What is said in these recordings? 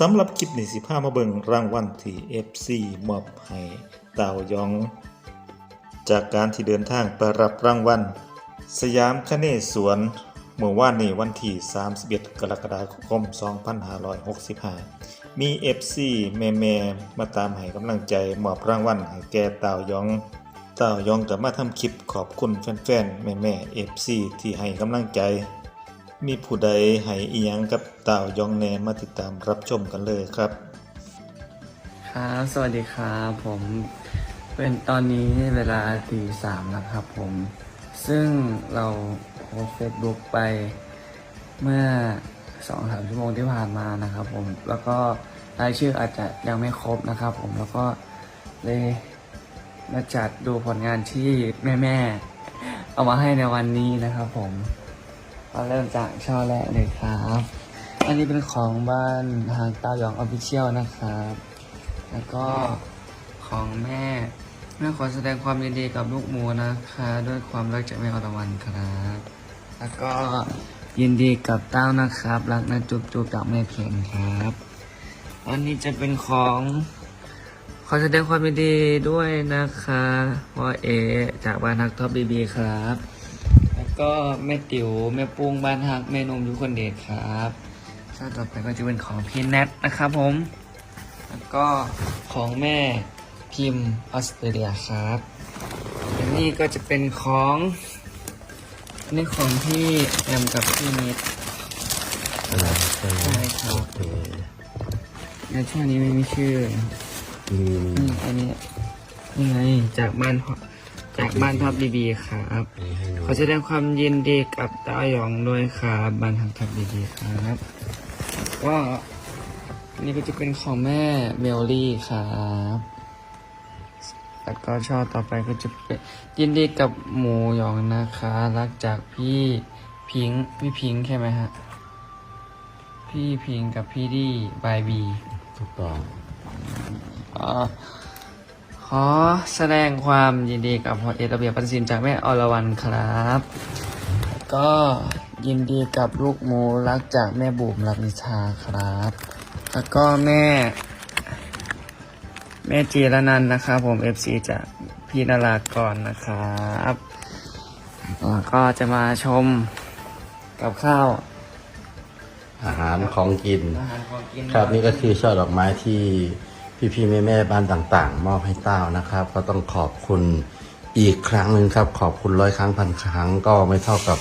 สำหรับคลิปนี้สิพามาเบิ่งรางวัลที่ FC มอบให้ดายอง จากการที่เดินทางไปรับรางวัลสยามคเนศวรเมื่อวานนี้วันที่ 31 กรกฎาคม 2565 มี FC แม่ๆมาตามให้กำลังใจมอบรางวัลให้แก่ดายองดายองก็มาทำคลิปขอบคุณแฟนๆ แม่ๆ FC ที่ให้กำลังใจ มีผู้ใดให้อียังกับดาวยองแนมาติดตามรับชมกันเลยครับ ครับสวัสดีครับผมเป็นตอนนี้เวลาตีสามนะครับผม ซึ่งเราโพสเฟซบุ๊กไปเมื่อสองสามชั่วโมงที่ผ่านมานะครับผม แล้วก็รายชื่ออาจจะยังไม่ครบนะครับผมแล้วก็เลยมาจัดดูผลงานที่แม่ ๆ เอามาให้ในวันนี้นะครับผม ก็เริ่มจากช่อแรกเลยครับ อันนี้เป็นของบ้านทางตาหยองออฟฟิเชียลนะครับ แล้วก็ของแม่แม่ขอแสดงความยินดีกับลูกหมูนะคะ ด้วยความรักจากแม่อรวรรณครับ แล้วก็ยินดีกับเต้านะครับ รักนะจุบจุบจากแม่เพียงครับอันนี้จะเป็นของ ขอแสดงความยินดีด้วยนะคะพ่อเอ จากบ้านฮักท็อปบีบีครับ ก็แม่ติ๋วแม่ปุ้งบ้านฮักแม่นมยุคนเดชครับช่อต่อไปก็จะเป็นของพี่แนทนะครับผม แล้วก็ของแม่พิมพ์ออสเตรเลียครับอันนี้ก็จะเป็นของอันนี้ของพี่แอมกับพี่นิดใช่ครับในช่วงนี้ไม่มีชื่อนี่อันนี้นี่ไงจากบ้าน จากบ้านทับบีบีครับขอแสดงความยินดีกับตาหยองด้วยครับบ้านทางทับบีบีครับก็อันนี่ก็จะเป็นของแม่เมลลี่ครับแล้วก็ช่อต่อไปก็จะเป็นยินดีกับหมูหยองนะคะ รักจากพี่พิงค์พี่พิงค์ใช่ไหมฮะพี่พิงค์กับพี่ดีบายบีถูกต้อง อ่าขอแสดงความยินดีกับพอเอกระเบียบปันสินจากแม่อรวรรณครับ ก็ยินดีกับลูกหมูรักจากแม่บุ๋มรักนิชาครับ แล้วก็แม่ แม่จีรนันท์นะครับผม FC จากพี่นารากรนะครับแล้วก็จะมาชมกับข้าวอาหารของกิน อาหารของกิน ครับนี่ก็คือช่อดอกไม้ที่ พี่ๆแม่ๆบ้านต่างๆ มอบให้เต้านะครับ ก็ต้องขอบคุณอีกครั้งหนึ่งครับ ขอบคุณร้อยครั้งพันครั้งก็ไม่เท่ากับ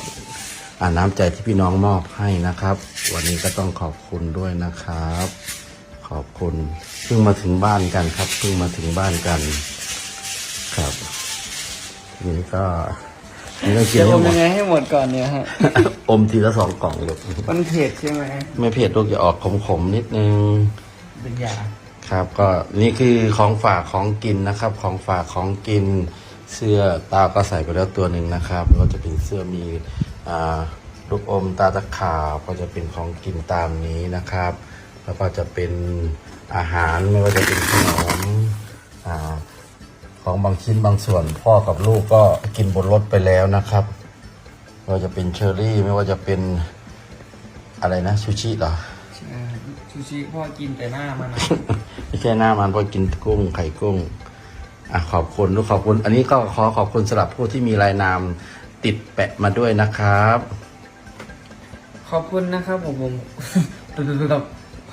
อ่าน้ำใจที่พี่น้องมอบให้นะครับ วันนี้ก็ต้องขอบคุณด้วยนะครับ ขอบคุณเพิ่งมาถึงบ้านกันครับเพิ่งมาถึงบ้านกัน ครับทีนี้ก็นี่ก็กินเดี๋ยวอให้มหมยัดงไงให้หมดก่อนเนี่ยฮะ อมทีละสองกล่องลูกมันเผ็ดใช่ไหมไม่เผ็ดลูกจะออกขมๆนิดนึง เป็นยา ครับก็นี่คือของฝากของกินนะครับ ของฝากของกินเสื้อตาก็ใส่ไปแล้วตัวหนึ่งนะครับก็จะเป็นเสื้อมีอลูกอมตาตะขาบก็จะเป็นของกินตามนี้นะครับ แล้วก็จะเป็นอาหารไม่ว่าจะเป็นขนมอของบางชิ้นบางส่วนพ่อกับลูกก็กินบนรถไปแล้วนะครับไม่ว่าจะเป็นเชอร์รี่ไม่ว่าจะเป็นอะไรนะซูชิเหรอชูชิพ่อกินแต่หน้ามันนะ ไม่ใช่หน้ามันเพราะกินกุ้งไข่กุ้งอะขอบคุณลูกขอบคุณ อันนี้ก็ขอขอบคุณสำหรับผู้ที่มีรายนามติดแปะมาด้วยนะครับ ขอบคุณนะครับผมผม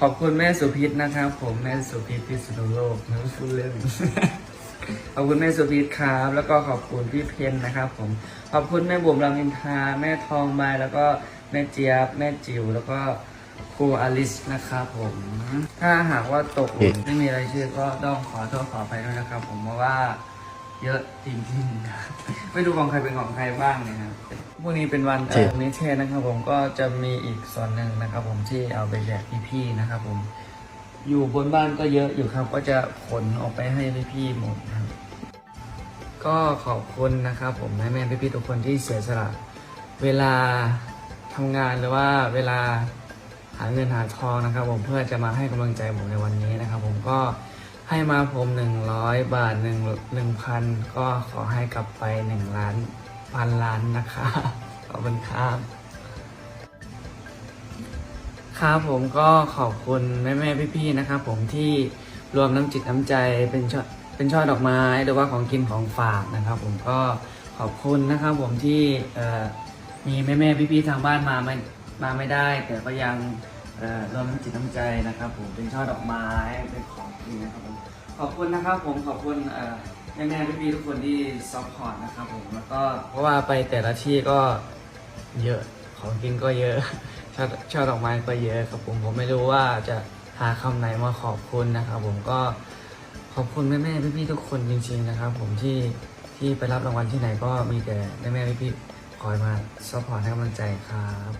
ขอบคุณแม่สุพิษนะครับ ผมแม่สุพิษพิษณุโลกนะพูดเล่น ขอบคุณแม่สุพิษครับ แล้วก็ขอบคุณพี่เพนนะครับ ผม ขอบคุณแม่บุ๋มรามอินทราแม่ทองใบแล้วก็แม่เจี๊ยบแม่จิ๋วแล้วก็ รูอลิสนะครับผม ถ้าหากว่าตกหล่นไม่มีอะไรายชื่อก็ต้องขอโทษขออภัยด้วยนะครับผมเพราะว่าเยอะจริงๆครับไม่รู้ของใครเป็นของใครบ้างเนะครับพรุ่งนี้เป็นวันเอ่อนิเทศนะครับผมก็จะมีอีกส่วนหนึ่งนะครับ ผมที่เอาไปแจกพี่ๆนะครับ ผม อยู่บนบ้านก็เยอะอยู่ครับ ก็จะขนออกไปให้พี่ๆหมดนะครับ ก็ขอบคุณนะครับผมแม่แม่ๆพี่ๆทุกคนที่เสียสละ เวลาทำงานหรือว่าเวลา หาเงินหาทองนะครับ ผมเพื่อจะมาให้กำลังใจผมในวันนี้นะครับ ผมก็ให้มาผมหนึ่งร้อยบาทหนึ่งหนึ่งพันก็ขอให้กลับไปหนึ่งล้านพันล้านนะคะขอบคุณครับครับผมก็ขอบคุณแม่แม่ๆพี่ๆนะครับ ผมที่รวมน้ำจิตน้ำใจเป็นช่อเป็นช่อดอกไม้หรือว่าของกินของฝากนะครับ ผมก็ขอบคุณนะครับ ผมที่มีแม่แม่ๆพี่ๆทางบ้านมาไม่มาไม่ได้ แต่ก็ยัง รวมน้ำจิตน้ำใจนะครับผมเป็นช่อดอกไม้เป็นของกินนะครับผมขอบคุณนะครับผมขอบคุณเอ่อแม่แม่ๆพี่ๆทุกคนที่ซัพพอร์ตนะครับผมแล้วก็เพราะว่าไปแต่ละที่ก็เยอะของกินก็เยอะช่อช่อดอกไม้ก็เยอะครับผมผมไม่รู้ว่าจะหาคำไหนมาขอบคุณนะครับผมก็ขอบคุณแม่แม่พี่พี่ๆทุกคนจริง ๆนะครับ ผมที่ที่ไปรับรางวัลที่ไหนก็มีแต่แม่แม่พี่พี่ๆคอยมาซัพพอร์ตให้กำลังใจครับ